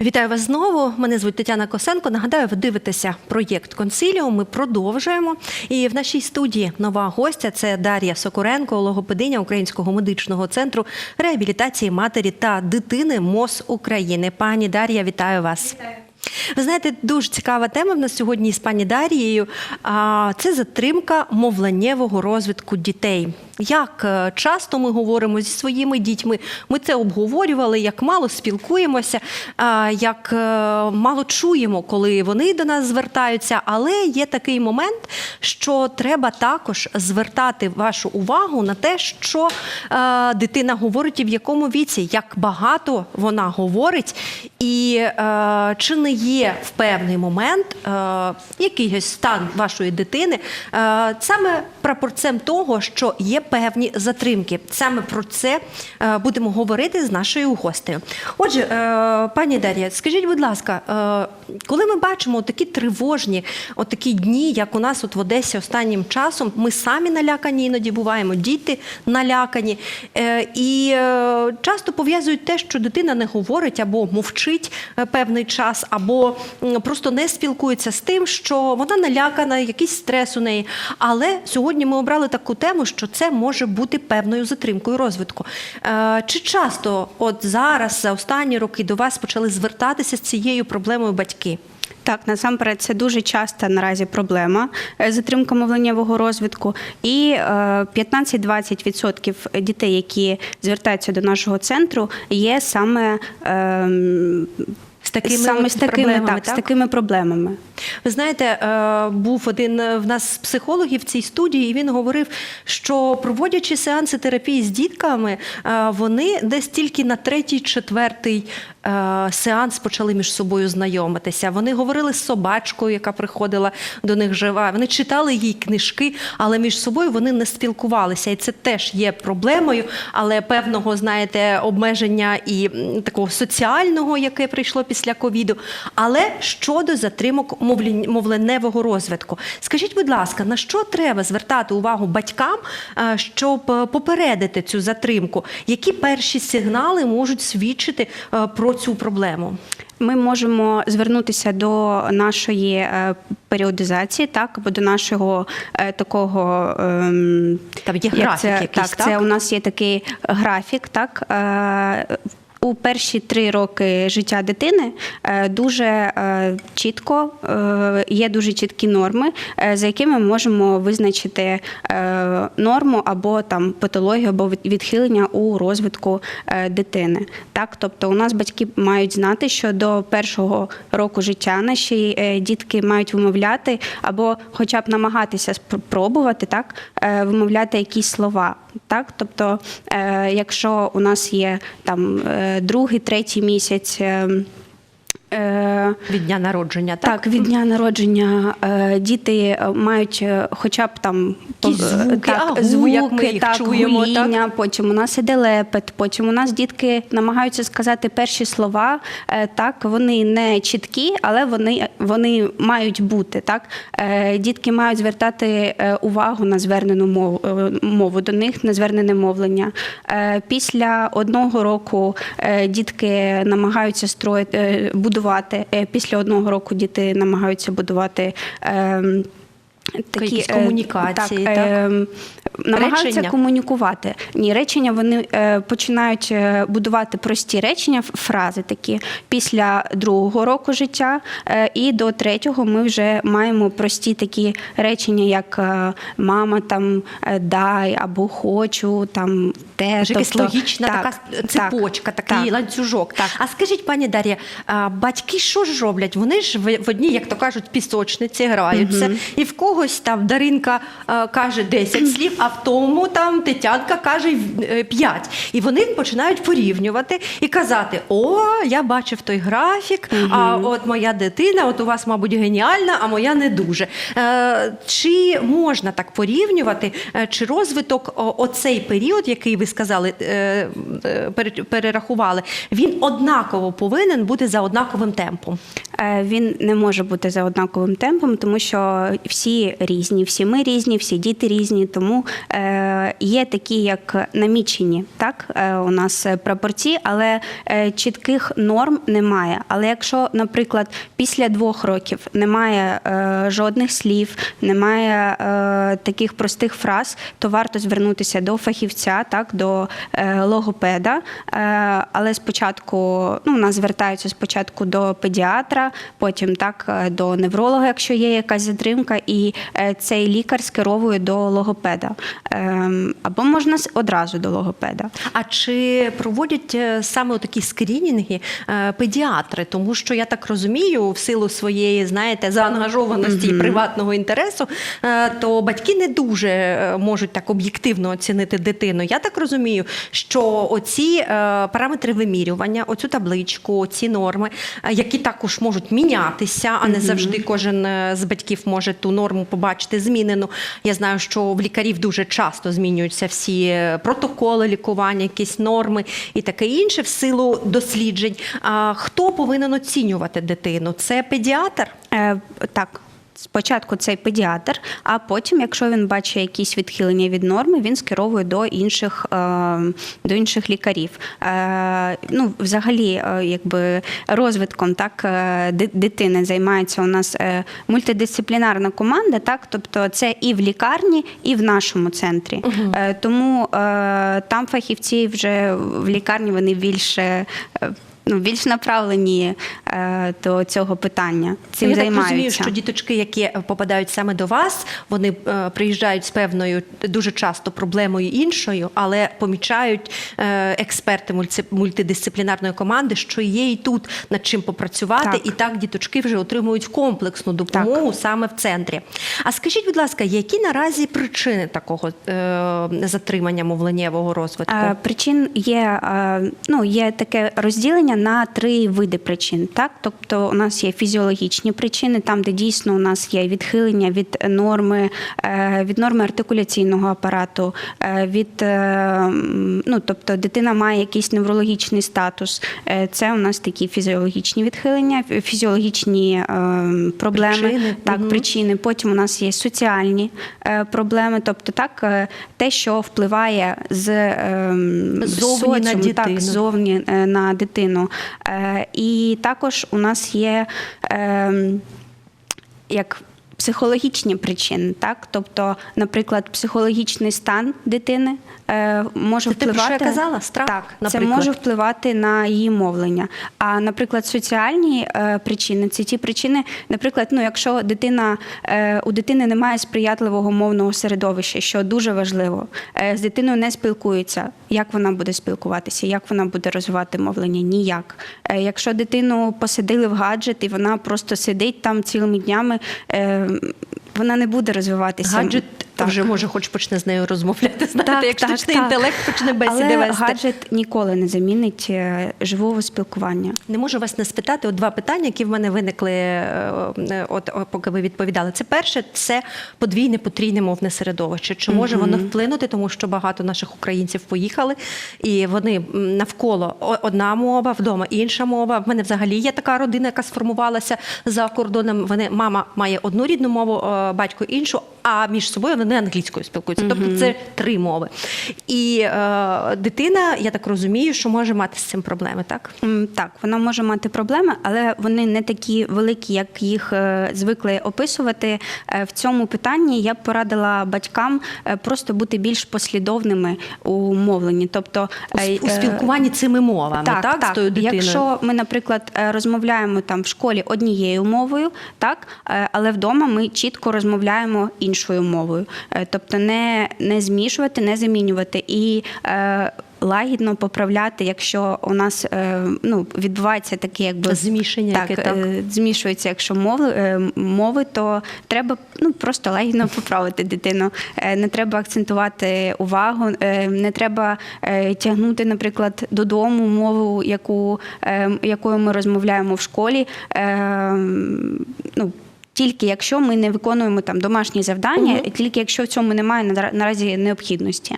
Вітаю вас знову. Мене звуть Тетяна Косенко. Нагадаю, ви дивитеся проєкт Консиліум. Ми продовжуємо. І в нашій студії нова гостя це Дар'я Сокуренко, логопединя Українського медичного центру реабілітації матері та дитини МОЗ України. Пані Дар'я, вітаю вас. Ви знаєте, дуже цікава тема в нас сьогодні з пані Дарією. А, Це затримка мовленнєвого розвитку дітей. Як е, часто ми говоримо зі своїми дітьми, ми це обговорювали, як мало спілкуємося, як е, мало чуємо, коли вони до нас звертаються. Але є такий момент, що треба також звертати вашу увагу на те, що е, дитина говорить і в якому віці, як багато вона говорить, і чи не є в певний момент якийсь стан вашої дитини саме прапорцем того, що є певні затримки. Саме про це е, будемо говорити з нашою гостею. Отже, е, пані Дар'я, скажіть, будь ласка, е, коли ми бачимо такі тривожні, от такі дні, як у нас от в Одесі останнім часом, ми самі налякані іноді буваємо, діти налякані, і часто пов'язують те, що дитина не говорить або мовчить певний час, або просто не спілкується з тим, що вона налякана, якийсь стрес у неї. Але сьогодні ми обрали таку тему, що це може бути певною затримкою розвитку. Е, Чи часто, от зараз, за останні роки, до вас почали звертатися з цією проблемою батьки? Так, насамперед, це дуже часта наразі проблема е, затримка мовленнєвого розвитку. І е, 15-20% дітей, які звертаються до нашого центру, є саме, ем, З такими, саме з такими, проблемами, так, з такими проблемами. Ви знаєте, е, був один в нас психологів в цій студії, і він говорив, що проводячи сеанси терапії з дітками, е, вони десь тільки на третій, четвертий е, сеанс почали між собою знайомитися. Вони говорили з собачкою, яка приходила до них жива. Вони читали їй книжки, але між собою вони не спілкувалися. І це теж є проблемою, але певного, знаєте, обмеження і такого соціального, яке прийшло після ковіду. Але щодо затримок мовленевого розвитку, скажіть, будь ласка, на що треба звертати увагу батькам, е, щоб е, попередити цю затримку? Які перші сигнали можуть свідчити е, про цю проблему? Ми можемо звернутися до нашої е, періодизації, так або до нашого е, такого ем, Там є графік це, якийсь, так, це у нас є такий графік, так. У перші три роки життя дитини е, дуже е, чітко е, є дуже чіткі норми, за якими ми можемо визначити норму або там патологію, або відхилення у розвитку дитини. Так, тобто у нас батьки мають знати, що до першого року життя наші дітки мають вимовляти або, хоча б намагатися спробувати так, вимовляти якісь слова. Так, тобто, якщо у нас є там другий, третій місяць. Е, Від дня народження, так? так, від дня народження е, діти е, мають хоча б там Якісь звуки, так, агу, звуки, ми їх так, чуємо, так? потім у нас іде лепет, потім у нас дітки намагаються сказати перші слова. Так, вони не чіткі, але вони, вони мають бути. Так? Дітки мають звертати увагу на звернену мову, мову до них, на звернене мовлення. Після одного року дітки намагаються строїти, будувати. е, Після одного року діти намагаються будувати. Такі Якісь е, комунікації, так, так? ем, намагаються Речення? комунікувати. Ні, речення вони е, починають е, будувати прості речення, фрази такі після другого року життя, е, і до третього ми вже маємо прості такі речення, як е, мама там дай або хочу там те. Вже якась Тобто, логічна так, така цепочка, так, такий так. ланцюжок. Так. А скажіть, пані Дар'я, батьки що ж роблять? Вони ж в одній, як то кажуть, пісочниці граються, і в когось там Даринка е, каже 10 слів, а в тому там Тетянка каже 5. І вони починають порівнювати і казати: О, я бачив той графік, а от моя дитина, от у вас, мабуть, геніальна, а моя не дуже. Е, Чи можна так порівнювати, е, чи розвиток оцей період, який ви сказали, е, е, перерахували, він однаково повинен бути за однаковим темпом? Е, Він не може бути за однаковим темпом, тому що всі різні, всі ми різні, всі діти різні. Тому е, є такі, як намічені, так е, у нас прапорці, але е, чітких норм немає. Але якщо, наприклад, після двох років немає е, жодних слів, немає таких простих фраз, то варто звернутися до фахівця, так до логопеда. Але спочатку ну, у нас звертаються спочатку до педіатра, потім так до невролога, якщо є якась затримка, і цей лікар скеровує до логопеда. Ем, Або можна одразу до логопеда. А чи проводять е, саме такі скринінги е, педіатри? Тому що я так розумію, в силу своєї, знаєте, заангажованості і приватного інтересу, е, то батьки не дуже е, можуть так об'єктивно оцінити дитину. Я так розумію, що оці е, параметри вимірювання, оцю табличку, ці норми, е, які також можуть мінятися, а не завжди кожен е, з батьків може ту норму побачити змінену. Я знаю, що в лікарів дуже часто змінюються всі е, протоколи лікування, якісь норми і таке інше в силу досліджень. А хто повинен оцінювати дитину? Це педіатр? Е, так. Спочатку цей педіатр, а потім, якщо він бачить якісь відхилення від норми, він скеровує до інших, е, до інших лікарів. Е, ну, взагалі, е, якби розвитком так, дитини займається у нас мультидисциплінарна команда, так, тобто це і в лікарні, і в нашому центрі. Е, тому там фахівці вже в лікарні вони більше. Ну, більш направлені до цього питання. Цим я так розумію, що діточки, які е, попадають саме до вас, вони е, приїжджають з певною дуже часто проблемою іншою, але помічають е, експерти мульти- мультидисциплінарної команди, що є і тут над чим попрацювати, Так. і так діточки вже отримують комплексну допомогу саме в центрі. А скажіть, будь ласка, які наразі причини такого е, затримання мовленнєвого розвитку? Е, Причин є, е, ну, є таке розділення на три види причин. Так? Тобто у нас є фізіологічні причини, там, де дійсно у нас є відхилення від норми, е, від норми артикуляційного апарату, е, від, е, ну, тобто дитина має якийсь неврологічний статус. Це у нас такі фізіологічні відхилення, фізіологічні проблеми. Причини, Так, мгм. причини. Потім у нас є соціальні проблеми, тобто так, те, що впливає з ем, Ззовні на дитину. Так, зовні на дитину. І також у нас є Е, як психологічні причини, так? Тобто, наприклад, психологічний стан дитини е, може Це те, про що впливати. я казала? Страх, так, це може впливати на її мовлення. А, наприклад, соціальні е, причини це ті причини, наприклад, ну, якщо дитина е, у дитини немає сприятливого мовного середовища, що дуже важливо, е, з дитиною не спілкуються. Як вона буде спілкуватися, як вона буде розвивати мовлення? Ніяк. Е, якщо дитину посадили в гаджет і вона просто сидить там цілими днями, е, вона не буде розвиватися. Гаджет Так. вже може, хоч почне з нею розмовляти. Знаєте, як штучний інтелект почне бесіди Але вести. гаджет ніколи не замінить е, живого спілкування. Не можу вас не спитати. От два питання, які в мене виникли, е, е, от поки ви відповідали. Це перше, це подвійне потрійне мовне середовище. Чи може воно вплинути, тому що багато наших українців поїхали, і вони навколо одна мова, вдома інша мова. В мене взагалі є така родина, яка сформувалася за кордоном. Вони мама має одну рідну мову, батько іншу. А між собою вони англійською спілкуються. Тобто це три мови. І е, дитина, я так розумію, що може мати з цим проблеми, так? Так, вона може мати проблеми, але вони не такі великі, як їх е, звикли описувати. Е, В цьому питанні я б порадила батькам е, просто бути більш послідовними у мовленні. Тобто У, у спілкуванні цими мовами, так, Так, так. з тою дитиною. Якщо ми, наприклад, розмовляємо там в школі однією мовою, так, але вдома ми чітко розмовляємо іншою мовою. Е, Тобто не, не змішувати, не замінювати і е, лагідно поправляти, якщо у нас е, ну, відбувається таке, якби Змішання, так, яке, так. е, змішується, якщо мови, е, мови, то треба ну, просто лагідно поправити дитину. Е, Не треба акцентувати увагу, е, не треба е, тягнути, наприклад, додому мову, яку, е, якою ми розмовляємо в школі. Е, Ну, тільки якщо ми не виконуємо там домашні завдання, угу. тільки якщо в цьому немає нара- наразі необхідності.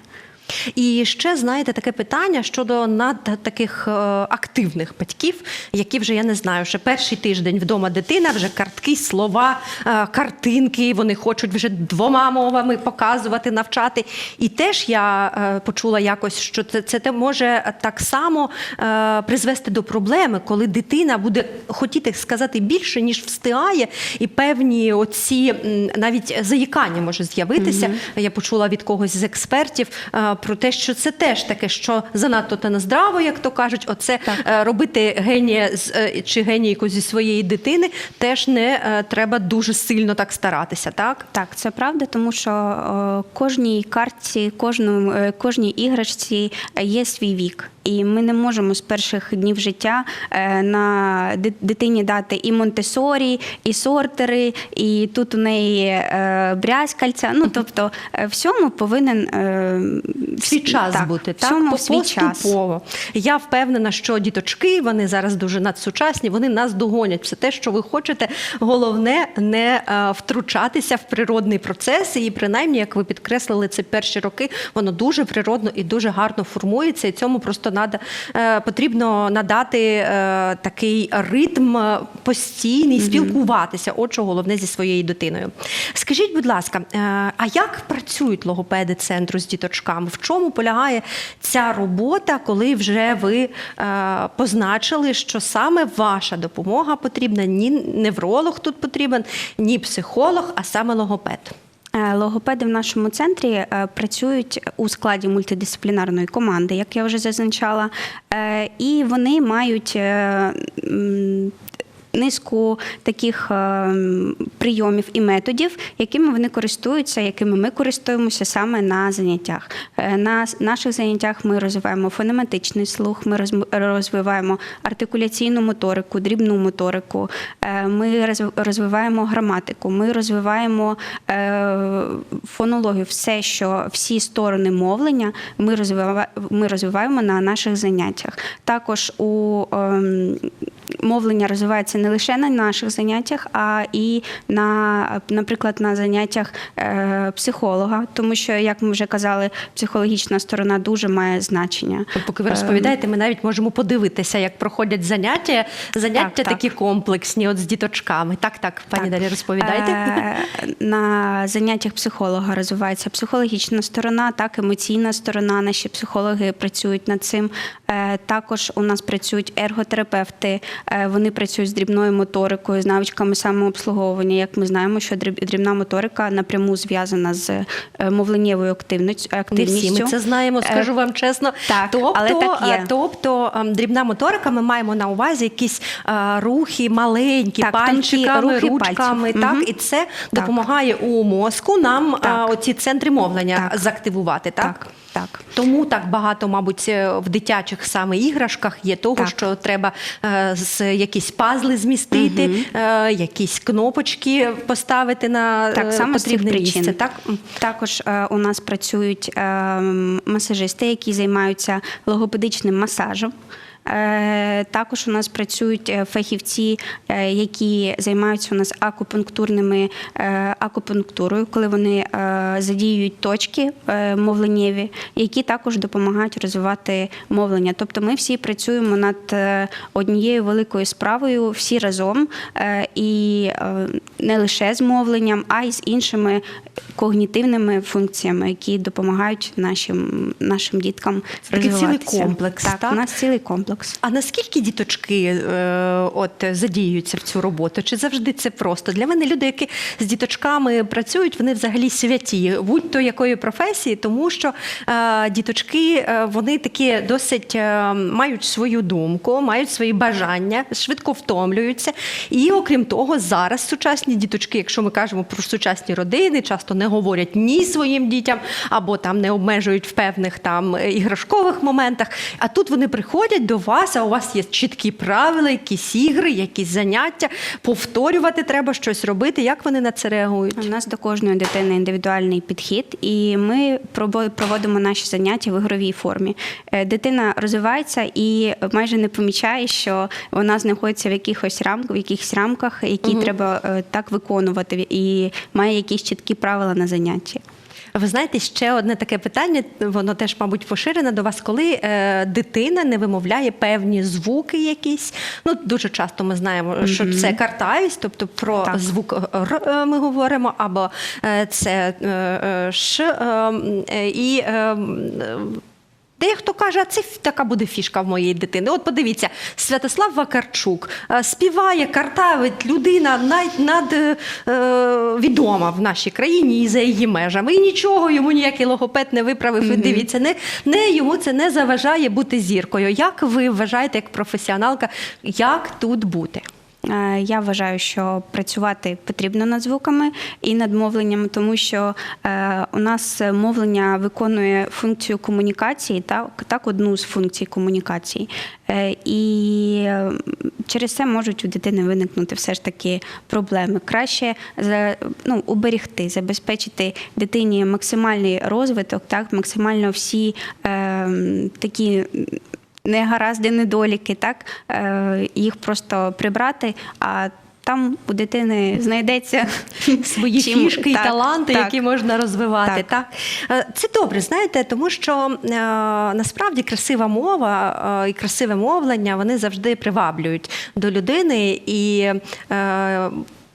І ще знаєте таке питання щодо над таких е, активних батьків, які вже я не знаю, ще перший тиждень вдома дитина, вже картки, слова, е, картинки. Вони хочуть вже двома мовами показувати, навчати. І теж я е, почула якось, що це, це те може так само призвести до проблеми, коли дитина буде хотіти сказати більше, ніж встигає, і певні оці навіть заїкання може з'явитися. Я почула від когось з експертів про те, що це теж таке, що занадто та не здраво, як то кажуть, оце е, робити генія з е, чи генійку зі своєї дитини теж не е, треба дуже сильно так старатися, так? Так, це правда, тому що кожній картці, кожному, кожній іграшці є свій вік. І ми не можемо з перших днів життя на дитині дати і Монтесорі, і сортери, і тут у неї брязкальця. Ну тобто, всьому повинен Свій час так, бути, так? поступово. Я впевнена, що діточки, вони зараз дуже надсучасні, вони нас догонять. Все те, що ви хочете, головне не е, втручатися в природний процес. І принаймні, як ви підкреслили, це перші роки, воно дуже природно і дуже гарно формується. І цьому просто надо, е, потрібно надати е, такий ритм постійний, спілкуватися. От що головне зі своєю дитиною. Скажіть, будь ласка, е, а як працюють логопеди центру з діточками? Чому полягає ця робота, коли вже ви е, позначили, що саме ваша допомога потрібна? Ні невролог тут потрібен, ні психолог, а саме логопед. Е, Логопеди в нашому центрі е, працюють у складі мультидисциплінарної команди, як я вже зазначала, і вони мають низку таких е, прийомів і методів, якими вони користуються, якими ми користуємося саме на заняттях. Е, На наших заняттях ми розвиваємо фонематичний слух, ми розвиваємо артикуляційну моторику, дрібну моторику, е, ми розвиваємо граматику, ми розвиваємо фонологію, все, що всі сторони мовлення, ми розвива- розвиваємо на наших заняттях. Також у ем, мовлення розвивається не лише на наших заняттях, а і на, наприклад, на заняттях е, психолога, тому що, як ми вже казали, психологічна сторона дуже має значення. Поки ви розповідаєте, ми навіть можемо подивитися, як проходять заняття. Заняття Так, так. такі комплексні, от з діточками. Так, так, пані Так. Дар'я, розповідайте. Е, На заняттях психолога розвивається психологічна сторона, так емоційна сторона. Наші психологи працюють над цим. Е, Також у нас працюють ерготерапевти. Е, Вони працюють з дрібною моторикою, з навичками самообслуговування. Як ми знаємо, що дріб- дрібна моторика напряму зв'язана з е, мовленнєвою активність- Не всі ми це знаємо, Е, скажу вам чесно. так, тобто, але так є. е, тобто ем, дрібна моторика, ми маємо на увазі якісь е, рухи маленькі, Так, пальчиками, рухи ручками. пальців. Так, Мгм. і це допомагає у мозку нам Так. е, оці центри мовлення Так. заактивувати. Так? Так, так. Тому так багато, мабуть, е, в дитячих саме іграшках є того, Так. що треба е, з якісь пазли змістити, е, якісь кнопочки поставити на Так, е, саме з потрібне причин. місце. Так? Також е, у нас працюють е, масажисти, які займаються логопедичним масажем. Е, Також у нас працюють фахівці, які займаються у нас акупунктурними акупунктурою, коли вони задіюють точки е, мовленнєві, які також допомагають розвивати мовлення. Тобто ми всі працюємо над е, однією великою справою всі разом, е, і не лише з мовленням, а й з іншими когнітивними функціями, які допомагають нашим, нашим діткам Це такий цілий комплекс, Так, так? у нас цілий комплекс. А наскільки діточки е, от задіюються в цю роботу? Чи завжди це просто? Для мене люди, які з діточками працюють, вони взагалі святі, будь-то якої професії, тому що е, діточки е, вони такі досить е, мають свою думку, мають свої бажання, швидко втомлюються. І окрім того, зараз сучасні діточки, якщо ми кажемо про сучасні родини, часто не говорять ні своїм дітям або там не обмежують в певних там іграшкових моментах. А тут вони приходять до вас, а у вас є чіткі правила, якісь ігри, якісь заняття, повторювати треба щось робити. Як вони на це реагують? У нас до кожної дитини індивідуальний підхід, і ми проводимо наші заняття в ігровій формі. Е, Дитина розвивається і майже не помічає, що вона знаходиться в якихось рамках, в якихось рамках, які треба е, так виконувати, і має якісь чіткі правила на заняття. Ви знаєте, ще одне таке питання, воно теж, мабуть, поширене до вас, коли е, дитина не вимовляє певні звуки якісь. Ну, дуже часто ми знаємо, що це картавість, тобто про Так. звук Р е, ми говоримо, або е, це е, е, Ш. е, е, і е, е, Дехто каже, а це така буде фішка в моєї дитини. От подивіться, Святослав Вакарчук е, співає, картавить людина най, над е, е, відома в нашій країні і за її межами. І нічого йому ніякий логопед не виправив. І дивіться, не, не йому це не заважає бути зіркою. Як ви вважаєте, як професіоналка, як тут бути? Е, Я вважаю, що працювати потрібно над звуками і над мовленням, тому що е, у нас мовлення виконує функцію комунікації, так, так одну з функцій комунікації. Е, І через це можуть у дитини виникнути все ж таки проблеми. Краще ну, уберегти, забезпечити дитині максимальний розвиток, так, максимально всі е, такі негаразди, недоліки, так е, їх просто прибрати. А там у дитини знайдеться свої чим- фішки і так, таланти, так. які можна розвивати. Так. Так. Е, Це добре, знаєте, тому що е, насправді красива мова е, і красиве мовлення вони завжди приваблюють до людини і. Е,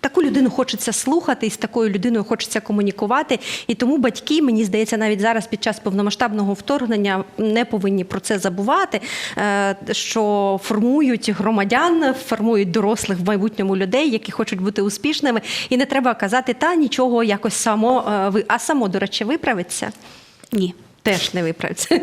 Таку людину хочеться слухати, і з такою людиною хочеться комунікувати. І тому батьки, мені здається, навіть зараз під час повномасштабного вторгнення не повинні про це забувати, е, що формують громадян, формують дорослих в майбутньому людей, які хочуть бути успішними. І не треба казати, та нічого якось само е, ви, а само, до речі, виправиться. Ні. Теж не виправиться.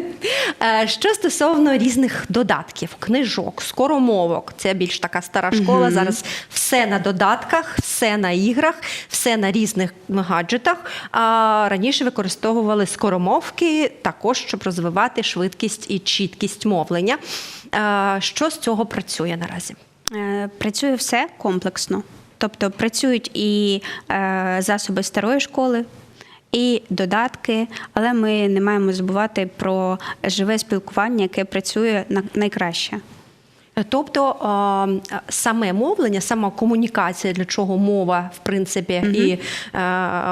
Е, Що стосовно різних додатків, книжок, скоромовок, це більш така стара школа. Зараз все на додатках, все на іграх, все на різних гаджетах. А раніше використовували скоромовки також, щоб розвивати швидкість і чіткість мовлення. Е, Що з цього працює наразі? Е, Працює все комплексно. Тобто працюють і засоби старої школи, і додатки, але ми не маємо забувати про живе спілкування, яке працює на- найкраще. Тобто е, саме мовлення, сама комунікація, для чого мова в принципі і е,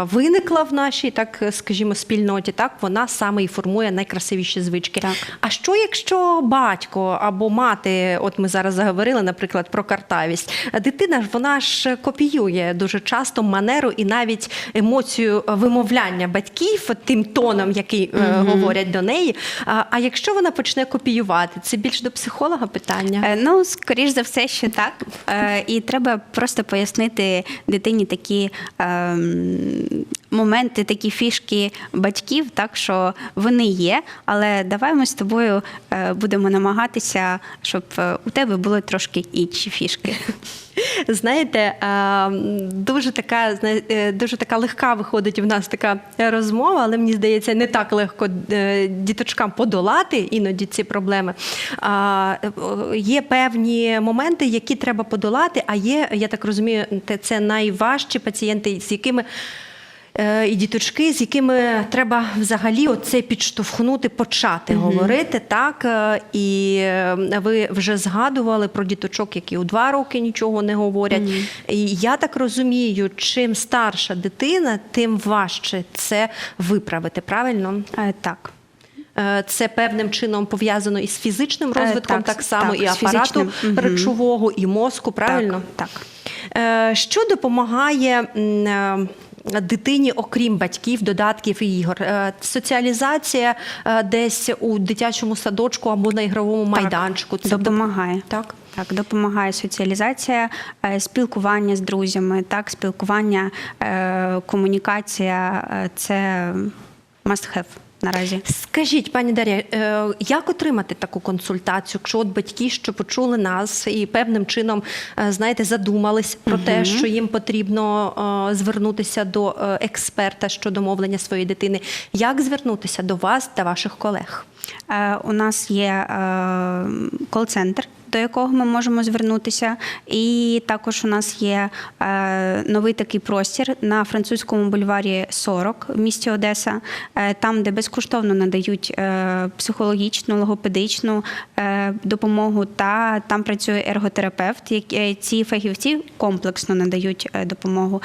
виникла в нашій, так скажімо, спільноті, так вона саме і формує найкрасивіші звички. Так. А що якщо батько або мати, от ми зараз заговорили, наприклад, про картавість, дитина ж вона ж копіює дуже часто манеру і навіть емоцію вимовляння батьків тим тоном, який е, говорять до неї. А якщо вона почне копіювати, це більш до психолога питання. Ну, скоріш за все, що так. Е, І треба просто пояснити дитині такі ем, моменти, такі фішки батьків, так що вони є. Але давай ми з тобою е, будемо намагатися, щоб е, у тебе були трошки інші фішки. Знаєте, дуже така, е, дуже така легка виходить в нас така розмова, але мені здається, не так легко е, діточкам подолати іноді ці проблеми. Е, Є певні моменти, які треба подолати, а є, я так розумію, це найважчі пацієнти, з якими. Е, І діточки, з якими треба взагалі оце підштовхнути, почати говорити, так Е, і е, ви вже згадували про діточок, які у два роки нічого не говорять. І я так розумію, чим старша дитина, тим важче це виправити. Правильно? Так. Це певним чином пов'язано із фізичним розвитком, так, так, само так, і апарату фізичним, речового, і мозку. Правильно? Так. так. Що допомагає дитині, окрім батьків, додатків і ігор? Е, Соціалізація е, десь у дитячому садочку або на ігровому майданчику. Це допомагає. Так. Так, допомагає соціалізація, е, спілкування з друзями, так, спілкування, комунікація це must have наразі. Скажіть, пані Дар'я, е, як отримати таку консультацію, якщо от батьки, що почули нас і певним чином, е, знаєте, задумались про те, що їм потрібно е, звернутися до експерта щодо мовлення своєї дитини, як звернутися до вас та ваших колег? У нас є кол-центр до якого ми можемо звернутися. І також у нас є е, новий такий простір на французькому бульварі 40 в місті Одеса, е, там, де безкоштовно надають е, психологічну, логопедичну допомогу, та там працює ерготерапевт. Ці фахівці комплексно надають допомогу.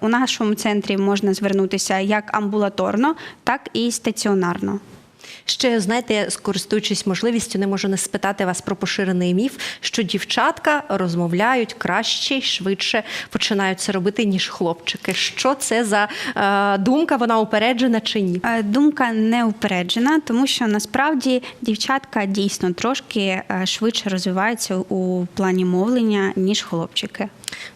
У нашому центрі можна звернутися як амбулаторно, так і стаціонарно. Ще знаєте, скористуючись можливістю, не можу не спитати вас про поширений міф, що дівчатка розмовляють краще й швидше починають це робити, ніж хлопчики. Що це за е, думка? Вона упереджена чи ні? Е, Думка не упереджена, тому що насправді дівчатка дійсно трошки е, швидше розвиваються у плані мовлення, ніж хлопчики.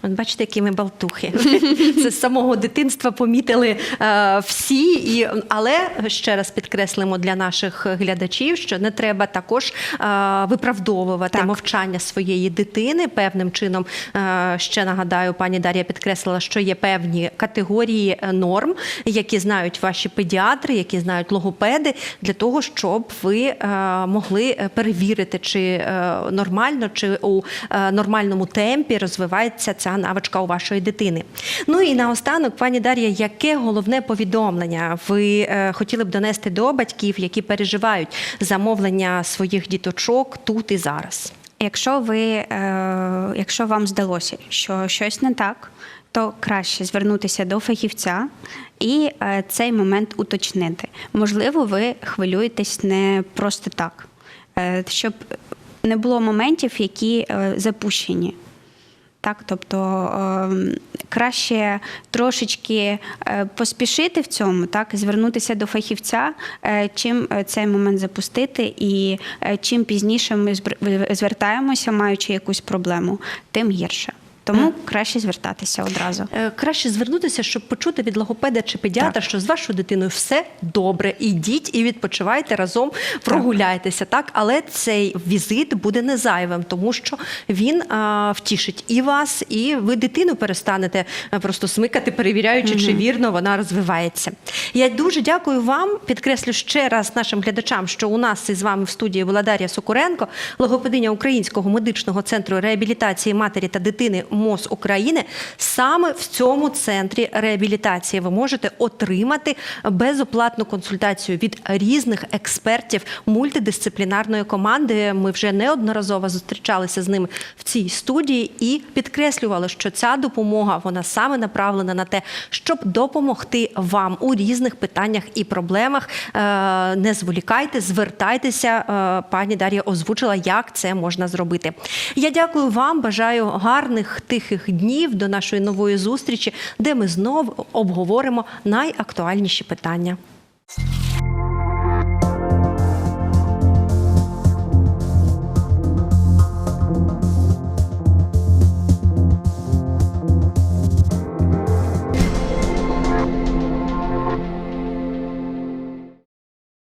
От бачите, які ми балтухи. Це з самого дитинства помітили е, всі. І, але ще раз підкреслимо для наших глядачів, що не треба також е, виправдовувати Так. мовчання своєї дитини. Певним чином е, ще нагадаю, пані Дар'я підкреслила, що є певні категорії е, норм, які знають ваші педіатри, які знають логопеди, для того, щоб ви е, могли перевірити, чи е, нормально, чи у е, нормальному темпі розвивається ця навичка у вашої дитини. Ну і наостанок, пані Дар'я, яке головне повідомлення ви е, хотіли б донести до батьків, які переживають замовлення своїх діточок тут і зараз? Якщо ви, е, якщо вам здалося, що щось не так, то краще звернутися до фахівця і е, цей момент уточнити. Можливо, ви хвилюєтесь не просто так, щоб не було моментів, які запущені. Так, тобто ем, краще трошечки е, поспішити в цьому, так, звернутися до фахівця, е, чим е, цей момент запустити, і чим пізніше ми звертаємося, маючи якусь проблему, тим гірше. Тому краще звертатися одразу. Е, Краще звернутися, щоб почути від логопеда чи педіатра, Так. що з вашою дитиною все добре. Ідіть і відпочивайте разом, прогуляйтеся. Так, але цей візит буде не зайвим, тому що він а, втішить і вас, і ви дитину перестанете е, просто смикати, перевіряючи, чи вірно вона розвивається. Я дуже дякую вам. Підкреслю ще раз нашим глядачам, що у нас із вами в студії була Дар'я Сокуренко, логопединя Українського медичного центру реабілітації матері та дитини МОЗ України. Саме в цьому центрі реабілітації ви можете отримати безоплатну консультацію від різних експертів мультидисциплінарної команди. Ми вже неодноразово зустрічалися з ними в цій студії і підкреслювали, що ця допомога вона саме направлена на те, щоб допомогти вам у різних питаннях і проблемах. Е, Не зволікайте, звертайтеся. Е, Пані Дар'я озвучила, як це можна зробити. Я дякую вам, бажаю гарних тихих днів, до нашої нової зустрічі, де ми знову обговоримо найактуальніші питання.